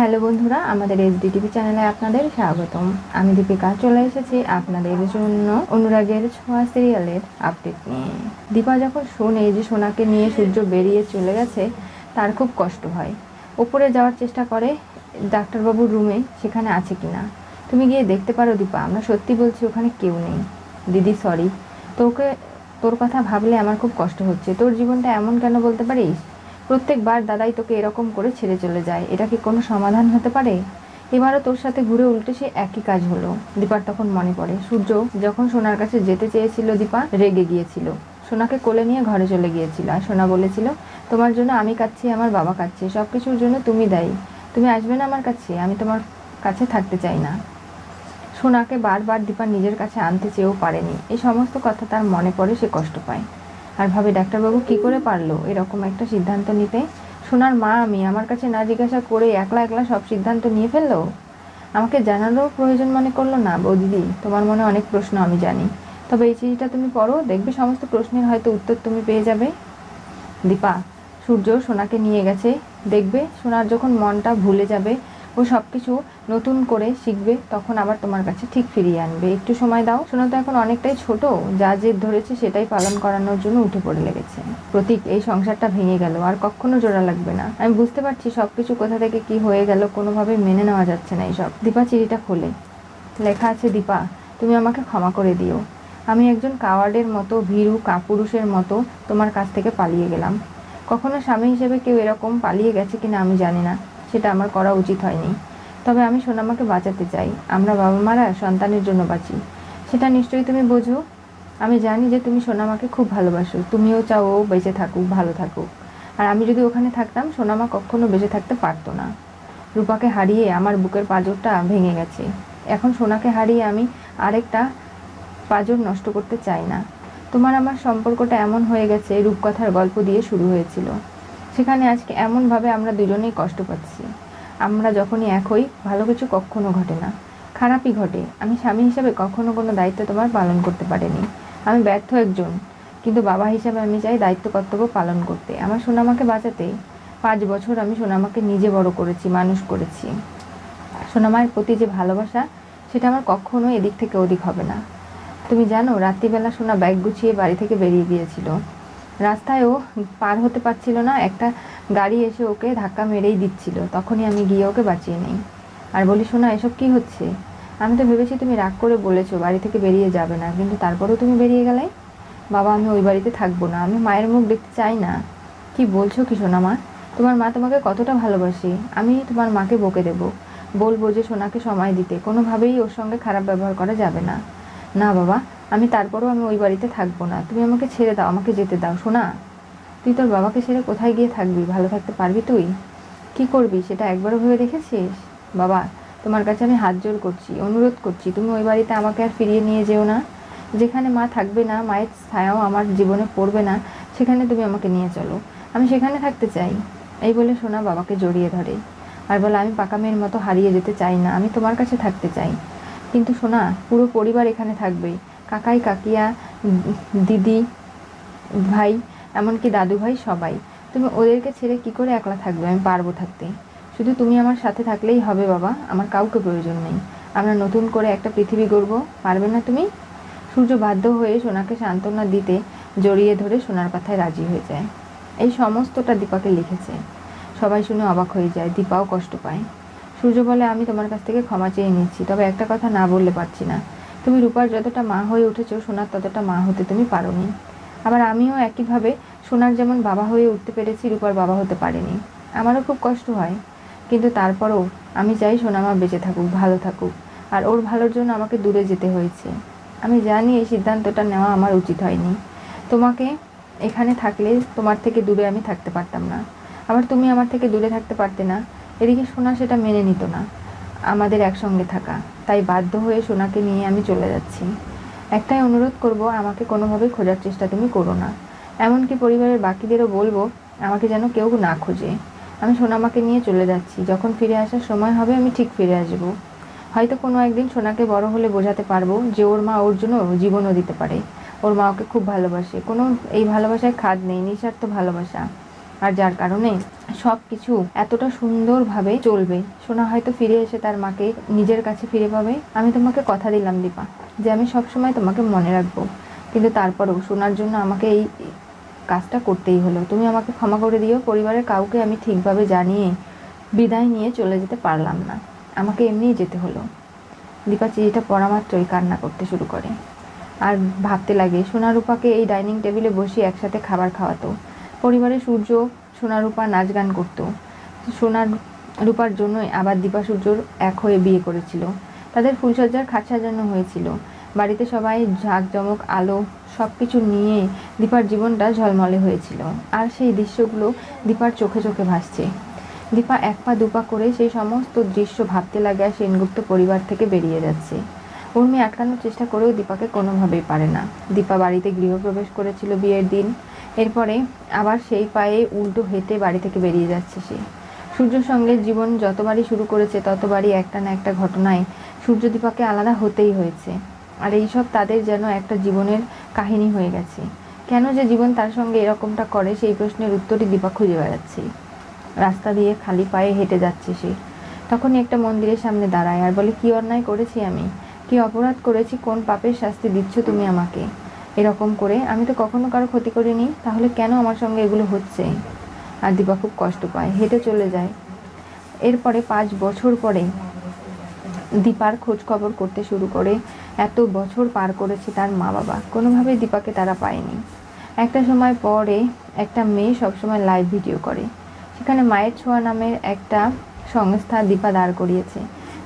Hello বন্ধুরা, আমাদের SD TV চ্যানেলে আপনাদের স্বাগতম। আমি দীপিকা, চলে এসেছি আপনাদের জন্য অনুরাগের ছোঁয়া সিরিয়ালের আপডেট নিয়ে। দীপা যখন শোনে যে সোনাকে নিয়ে সূর্য বেরিয়ে চলে গেছে, তার খুব কষ্ট হয়। ওপরে যাওয়ার চেষ্টা করে ডাক্তারবাবুর রুমে সেখানে আছে কি না তুমি গিয়ে দেখতে পারো দীপা, আমরা সত্যি বলছি ওখানে কেউ নেই। দিদি সরি তোকে, তোর কথা ভাবলে আমার খুব কষ্ট হচ্ছে। তোর জীবনটা এমন কেন বলতে পারিস? প্রত্যেকবার দাদাই তোকে এরকম করে ছেড়ে চলে যায়। এটা কি কোনো সমাধান হতে পারে? এবারও তোর সাথে ঘুরে উল্টে সে একই কাজ হলো। দীপার তখন মনে পড়ে। সূর্য যখন সোনার কাছে যেতে চেয়েছিল, দীপা রেগে গিয়েছিল। সোনাকে কোলে নিয়ে ঘরে চলে গিয়েছিল আর সোনা বলেছিল, তোমার জন্য আমি কাচ্ছি আমার বাবা কাচ্ছে সব কিছুর জন্য তুমি দায়ী। তুমি আসবে না আমার কাছে, আমি তোমার কাছে থাকতে চাই না। সোনাকে বারবার দীপা নিজের কাছে আনতে চেয়েও পারেনি। এই সমস্ত কথা তার মনে পড়ে সে কষ্ট পায়। আর ভাবে, ডাক্তারবাবু, কি করে পারল? এরকম একটা সিদ্ধান্ত নিতে। সোনার মা, আমি আমার কাছে না জিজ্ঞাসা করে একলা একলা সব সিদ্ধান্ত নিয়ে ফেলল? আমাকে জানারও প্রয়োজন মনে করল না বৌদিদি। তোমার মনে অনেক প্রশ্ন, আমি জানি। তবে এই চিঠিটা তুমি পড়ো, দেখবে সমস্ত প্রশ্নের হয়তো উত্তর তুমি পেয়ে যাবে। দীপা, সূর্য সোনাকে নিয়ে গেছে। দেখবে সোনার যখন মনটা ভুলে যাবে, ও সব কিছু নতুন করে শিখবে, তখন আবার তোমার কাছে ঠিক ফিরিয়ে আনবে। একটু সময় দাও। সোনা তো এখন অনেকটাই ছোট। যা জেদ ধরেছে সেটাই পালন করানোর জন্য উঠে পড়ে লেগেছে। প্রতীক, এই সংসারটা ভেঙে গেল। আর কখনো জোড়া লাগবে না। আমি বুঝতে পারছি সব কিছু কোথা থেকে কি হয়ে গেল, কোনোভাবে মেনে নেওয়া যাচ্ছে না এইসব। দীপা চিঠিটা খোলে। লেখা আছে, দীপা, তুমি আমাকে ক্ষমা করে দিও। আমি একজন কাওয়ার্ডের মতো, ভীরু, কাপুরুষের মতো তোমার কাছ থেকে পালিয়ে গেলাম। কখনো স্বামী হিসেবে কেউ এরকম পালিয়ে গেছে কিনা আমি জানি না। সেটা আমার করা উচিত হয়নি। তবে আমি সোনামাকে বাঁচাতে চাই। আমরা বাবা মারা সন্তানের জন্য বাঁচি। সেটা নিশ্চয়ই তুমি বোঝো। আমি জানি যে তুমি সোনামাকে খুব ভালোবাসো। তুমিও চাও ও বেঁচে থাকুক, ভালো থাকুক। আর আমি যদি ওখানে থাকতাম, সোনামা কখনো বেঁচে থাকতে পারতো না। রূপাকে হারিয়ে আমার বুকের পাঁজরটা ভেঙে গেছে। এখন সোনাকে হারিয়ে আমি আরেকটা পাঁজর নষ্ট করতে চাই না। তোমার আমার সম্পর্কটা এমন হয়ে গেছে, রূপকথার গল্প দিয়ে শুরু হয়েছিল। সেখানে আজকে এমনভাবে আমরা দুজনেই কষ্ট পাচ্ছি। আমরা যখনই এক হই, ভালো কিছু কখনো ঘটে না। খারাপই ঘটে। আমি স্বামী হিসাবে কখনো কোনো দায়িত্ব তোমার পালন করতে পারিনি। আমি ব্যর্থ একজন। কিন্তু বাবা হিসাবে আমি চাই দায়িত্ব, কর্তব্য পালন করতে। আমার সোনামাকে বাঁচাতে পাঁচ বছর আমি সোনামাকে নিজে বড় করেছি, মানুষ করেছি। সোনামায়ের প্রতি যে ভালোবাসা, সেটা আমার কখনো এদিক থেকে ওদিক হবে না। তুমি জানো, রাত্রিবেলা সোনা ব্যাগ গুছিয়ে বাড়ি থেকে বেরিয়ে গিয়েছিল। রাস্তায় ও পার হতে পারছিল না। একটা গাড়ি এসে ওকে ধাক্কা মেরেই দিচ্ছিল। তখনই আমি গিয়ে ওকে বাঁচিয়ে নেই। আর বলি, শোনা, এসব কি হচ্ছে? আমি তো ভেবেছি তুমি রাগ করে বলেছ, বাড়ি থেকে বেরিয়ে যাবে না। কিন্তু তারপরেও তুমি বেরিয়ে গেলে? বাবা, আমি ওই বাড়িতে থাকব না। আমি মায়ের মুখ দেখতে চাই না। কি বলছো কি সোনা মা? তোমার মা তোমাকে কতটা ভালোবাসে? আমি তোমার মাকে বকে দেবো। বলব যে, সোনাকে সময় দিতে। কোনোভাবেই ওর সঙ্গে খারাপ ব্যবহার করা যাবে না। না বাবা আমি তারপরেও আমি ওই বাড়িতে থাকব না। তুমি আমাকে ছেড়ে দাও, আমাকে যেতে দাও শোনা তুই তোর বাবাকে ছেড়ে কোথায় গিয়ে থাকবি? ভালো থাকতে পারবি তুই? কি করবি? সেটা একবারও ভেবে দেখেছিস? বাবা, তোমার কাছে আমি হাত জোর করছি, অনুরোধ করছি, তুমি ওই বাড়িতে আমাকে আর ফিরিয়ে নিয়ে যেও না। যেখানে মা থাকবে না, মায়ের ছায়াও আমার জীবনে পড়বে না, সেখানে তুমি আমাকে নিয়ে চলো। আমি সেখানে থাকতে চাই। এই বলে সোনা বাবাকে জড়িয়ে ধরে। আর বলে, আমি পাকা মেয়ের মতো হারিয়ে যেতে চাই না, আমি তোমার কাছে থাকতে চাই। কিন্তু সোনা, পুরো পরিবার এখানে থাকবে। কাকাই, কাকিয়া, দিদি, ভাই, এমনকি দাদু ভাই সবাই। তুমি ওদেরকে ছেড়ে কি করে একলা থাকবে? আমি পারব থাকতে। শুধু তুমি আমার সাথে থাকলেই হবে বাবা, আমার কাউকে প্রয়োজন নেই। আমরা নতুন করে একটা পৃথিবী গড়ব, পারবে না তুমি? সূর্য বাধ্য হয়ে সোনাকে সান্ত্বনা দিতে জড়িয়ে ধরে সোনার কথায় রাজি হয়ে যায়। এই সমস্তটা দীপাকে লিখেছে। সবাই শুনে অবাক হয়ে যায়, দীপাও কষ্ট পায়। সূর্য বলে, আমি তোমার কাছ থেকে ক্ষমা চেয়ে নিচ্ছি, তবে একটা কথা না বললে পারছি না। তুমি রূপার যতটা মা হয়ে উঠেছো, সোনার ততটা মা হতে তুমি পারোনি। আবার আমিও একইভাবে সোনার যেমন বাবা হয়ে উঠতে পেরেছি, রূপার বাবা হতে পারিনি। আমারও খুব কষ্ট হয়। কিন্তু তারপরও আমি চাই সোনামা বেঁচে থাকুক, ভালো থাকুক। আর ওর ভালোর জন্য আমাকে দূরে যেতে হয়েছে। আমি জানি এই সিদ্ধান্তটা নেওয়া আমার উচিত হয়নি। তোমাকে এখানে থাকলে তোমার থেকে দূরে আমি থাকতে পারতাম না। আবার তুমি আমার থেকে দূরে থাকতে পারতে না। এদিকে সোনা সেটা মেনে নিত না। আমাদের একসঙ্গে থাকা। তাই বাধ্য হয়ে সোনাকে নিয়ে আমি চলে যাচ্ছি। একটাই অনুরোধ করব, আমাকে কোনোভাবেই খোঁজার চেষ্টা তুমি করো না। এমনকি পরিবারের বাকিদেরও বলব, আমাকে যেন কেউ না খোঁজে। আমি সোনামাকে নিয়ে চলে যাচ্ছি। যখন ফিরে আসার সময় হবে, আমি ঠিক ফিরে আসব। হয়তো কোনো একদিন সোনাকে বড় হলে বোঝাতে পারব যে ওর মা ওর জন্য জীবনও দিতে পারে। ওর মা ওকে খুব ভালোবাসে। কোনো এই ভালোবাসায় খাদ নেই, নিঃস্বার্থ ভালোবাসা। আর যার কারণে সব কিছু এতটা সুন্দরভাবে চলবে। সোনা হয়তো ফিরে এসে তার মাকে নিজের কাছে ফিরে পাবে। আমি তোমাকে কথা দিলাম, দীপা, যে আমি সব সময় তোমাকে মনে রাখব। কিন্তু তারপরেও সোনার জন্য আমাকে এই কাজটা করতেই হলো। তুমি আমাকে ক্ষমা করে দিও, পরিবারের কাউকে আমি ঠিকভাবে জানিয়ে বিদায় নিয়ে চলে যেতে পারলাম না। আমাকে এমনিই যেতে হলো। দীপা চিঠিটা পড়া মাত্রই কান্না করতে শুরু করে। আর ভাবতে লাগে, সোনা রূপাকে এই ডাইনিং টেবিলে বসিয়ে একসাথে খাবার খাওয়াতো। পরিবারে সূর্য সোনা রূপা নাচ গান করতো। সোনার রূপার জন্যই আবার দীপা সূর্যর এক হয়ে বিয়ে করেছিল। তাদের ফুলসজ্জার খাট সাজানো হয়েছিল। বাড়িতে সবাই ঝাঁকজমক, আলো সব কিছু নিয়ে দীপার জীবনটা ঝলমলে হয়েছিল। আর সেই দৃশ্যগুলো দীপার চোখে চোখে ভাসছে। দীপা এক পা দুপা করে সেই সমস্ত দৃশ্য ভাবতে লাগে আর সেনগুপ্ত পরিবার থেকে বেরিয়ে যাচ্ছে। উর্মি আটকানোর চেষ্টা করেও দীপাকে কোনোভাবেই পারে না। দীপা বাড়িতে গৃহপ্রবেশ করেছিল বিয়ের দিন। এরপরে আবার সেই পায়ে উল্টো হেঁটে বাড়ি থেকে বেরিয়ে যাচ্ছে সে। সূর্যর সঙ্গে জীবন যতবারই শুরু করেছে, ততবারই একটা না একটা ঘটনায় সূর্য দীপাকে আলাদা হতেই হয়েছে। আর এইসব তাদের যেন একটা জীবনের কাহিনী হয়ে গেছে। কেন যে জীবন তার সঙ্গে এরকমটা করে, সেই প্রশ্নের উত্তরই দীপা খুঁজে বেড়াচ্ছে। রাস্তা দিয়ে খালি পায়ে হেঁটে যাচ্ছে সে। তখনই একটা মন্দিরের সামনে দাঁড়ায় আর বলে, কি অন্যায় করেছি আমি? কি অপরাধ করেছি? কোন পাপের শাস্তি দিচ্ছ তুমি আমাকে? এরকম করে। আমি তো কখনো কারও ক্ষতি করিনি, তাহলে কেন আমার সঙ্গে এগুলো হচ্ছে? আর দীপা খুব কষ্ট পায়, হেঁটে চলে যায়। এরপরে পাঁচ বছর পরে দীপার খোঁজ খবর করতে শুরু করে। এত বছর পার করেছে তার মা বাবা, কোনোভাবেই দীপাকে তারা পায়নি। একটা সময় পরে একটা মেয়ে সবসময় লাইভ ভিডিও করে। সেখানে মায়ের ছোঁয়া নামের একটা সংস্থা দীপা দাঁড় করিয়েছে,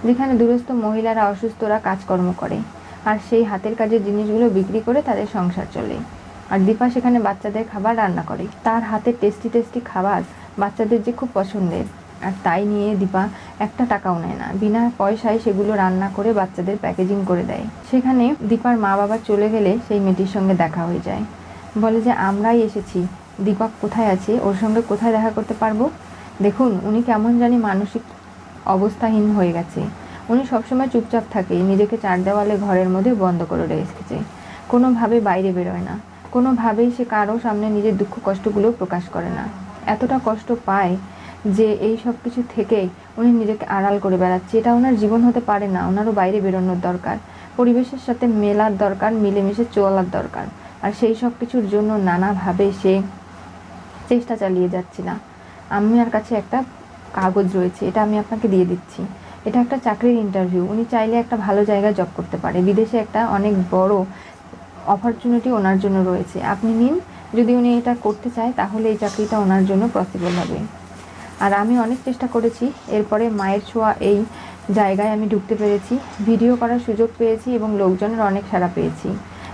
যেখানে দূরস্থ মহিলারা অসুস্থরা কাজকর্ম করে। আর সেই হাতের কাজের জিনিসগুলো বিক্রি করে তাদের সংসার চলে। আর দীপা সেখানে বাচ্চাদের খাবার রান্না করে। তার হাতের টেস্টি টেস্টি খাবার বাচ্চাদের যে খুব পছন্দের। আর তাই নিয়ে দীপা একটা টাকাও নেয় না। বিনা পয়সায় সেগুলো রান্না করে বাচ্চাদের প্যাকেজিং করে দেয়। সেখানে দীপার মা বাবা চলে গেলে সেই মেয়েটির সঙ্গে দেখা হয়ে যায়। বলে যে, আমরাই এসেছি। দীপক কোথায় আছে? ওর সঙ্গে কোথায় দেখা করতে পারব? দেখুন, উনি কেমন জানি মানসিক অবস্থাহীন হয়ে গেছে। উনি সবসময় চুপচাপ থাকে। নিজেকে চার দেওয়ালে ঘরের মধ্যে বন্ধ করে রেখেছে কোনোভাবে বাইরে বেরোয় না। কোনোভাবেই সে কারও সামনে নিজের দুঃখ কষ্টগুলো প্রকাশ করে না। এতটা কষ্ট পায় যে এই সব কিছু থেকে উনি নিজেকে আড়াল করে বেড়াচ্ছে। এটা ওনার জীবন হতে পারে না। ওনারও বাইরে বেরোনোর দরকার। পরিবেশের সাথে মেলার দরকার, মিলেমিশে চলার দরকার। আর সেই সব কিছুর জন্য নানাভাবে সে চেষ্টা চালিয়ে যাচ্ছে না। আমার কাছে একটা কাগজ রয়েছে। এটা আমি আপনাকে দিয়ে দিচ্ছি। এটা একটা চাকরির ইন্টারভিউ উনি চাইলে একটা ভালো জায়গায় জব করতে পারে। বিদেশে একটা অনেক বড় অপরচুনিটি ওনার জন্য রয়েছে। আপনি নিন, যদি উনি এটা করতে চায়, তাহলে এই চাকরিটা ওনার জন্য পসিবল হবে। আর আমি অনেক চেষ্টা করেছি, এরপরে মায়ের ছোঁয়া এই জায়গায় আমি ঢুকতে পেরেছি। ভিডিও করার সুযোগ পেয়েছি এবং লোকজনের অনেক সাড়া পেয়েছি।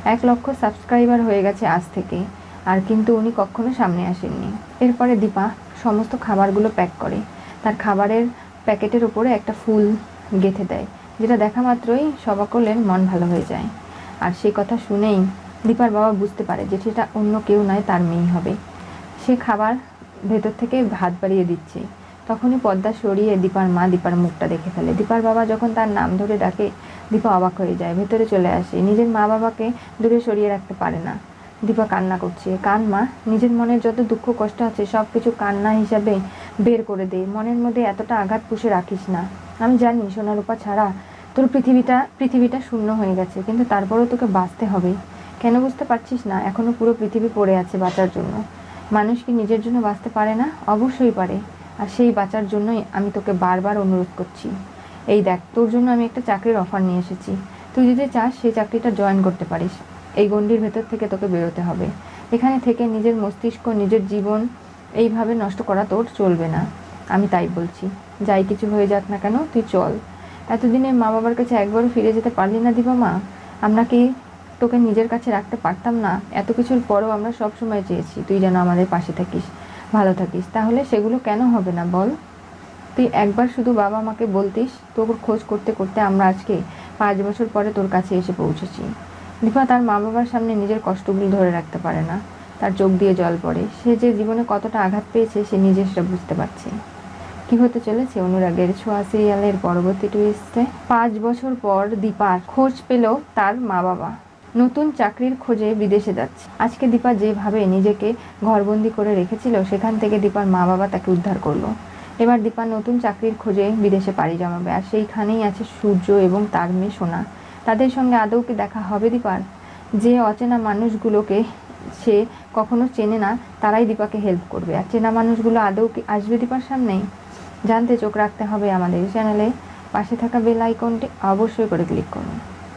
এক লক্ষ সাবস্ক্রাইবার হয়ে গেছে আজ থেকে। আর কিন্তু উনি কখনো সামনে আসেননি। এরপরে দীপা সমস্ত খাবারগুলো প্যাক করে। তার খাবারের প্যাকেটের ওপরে একটা ফুল গেঁথে দেয়, যেটা দেখা মাত্রই সবাকলের মন ভালো হয়ে যায়। আর সেই কথা শুনেই দীপার বাবা বুঝতে পারে যে সেটা অন্য কেউ নয়, তার মেয়ে হবে। সে খাবার ভেতর থেকে হাত বাড়িয়ে দিচ্ছে। তখনই পর্দা সরিয়ে দীপার মা দীপার মুখটা দেখে ফেলে। দীপার বাবা যখন তার নাম ধরে ডাকে, দীপা অবাক হয়ে যায়, ভেতরে চলে আসে। নিজের মা বাবাকে দূরে সরিয়ে রাখতে পারে না। দীপা কান্না করছে। কান মা, নিজের মনের যত দুঃখ কষ্ট আছে সব কিছু কান্না হিসাবে বের করে দে। মনের মধ্যে এতটা আঘাত পুষে রাখিস না। আমি জানি, সোনারূপা ছাড়া তোর পৃথিবীটা পৃথিবীটা শূন্য হয়ে গেছে, কিন্তু তারপরেও তোকে বাঁচতে হবে। কেন বুঝতে পারছিস না? এখনও পুরো পৃথিবী পড়ে আছে বাঁচার জন্য। মানুষ কি নিজের জন্য বাঁচতে পারে না? অবশ্যই পারে। আর সেই বাঁচার জন্যই আমি তোকে বারবার অনুরোধ করছি। এই দেখ, তোর জন্য আমি একটা চাকরির অফার নিয়ে এসেছি। তুই যদি চাস, সেই চাকরিটা জয়েন করতে পারিস। এই গণ্ডির ভেতর থেকে তোকে বেরোতে হবে। এখানে থেকে নিজের মস্তিষ্ক, নিজের জীবন এইভাবে নষ্ট করা তোর চলবে না। আমি তাই বলছি। যাই কিছু হয়ে যাক না কেন, তুই চল। এতদিনে মা বাবার কাছে একবারও ফিরে যেতে পারলি না দিবা মা। আমরা কি তোকে নিজের কাছে রাখতে পারতাম না? এত কিছুর পরও আমরা সব সময় চেয়েছি। তুই যেন আমাদের পাশে থাকিস, ভালো থাকিস। তাহলে সেগুলো কেন হবে না বল? তুই একবার শুধু বাবা মাকে বলতিস, তোর খোঁজ করতে করতে আমরা আজকে পাঁচ বছর পরে তোর কাছে এসে পৌঁছেছি। দীপা তার মা বাবার সামনে নিজের কষ্টগুলো ধরে রাখতে পারে না। তার চোখ দিয়ে জল পড়ে। সে যে জীবনে কতটা আঘাত পেয়েছে, সে নিজে সেটা বুঝতে পারছে কি হতে চলেছে? অনুরাগের ছোঁয়া সিরিয়ালের পরবর্তী টুইস্টে পাঁচ বছর পর দীপার খোঁজ পেল তার মা বাবা নতুন চাকরির খোঁজে বিদেশে যাচ্ছে। আজকে দীপা যেভাবে নিজেকে ঘরবন্দি করে রেখেছিল, সেখান থেকে দীপার মা বাবা তাকে উদ্ধার করল। এবার দীপা নতুন চাকরির খোঁজে বিদেশে পাড়ি জমাবে, আর সেইখানেই আছে সূর্য এবং তার মেয়ে সোনা। তাদের সঙ্গে আদৌ কি দেখা হবে দীপার? যে অচেনা মানুষগুলোকে সে কখনো চেনে না, তারাই দীপাকে হেল্প করবে। আর চেনা মানুষগুলো আদৌ কি আসবে দীপার সামনেই জানতে চোখ রাখতে হবে আমাদের চ্যানেলে পাশে থাকা বেল আইকনটি অবশ্যই করে ক্লিক করুন।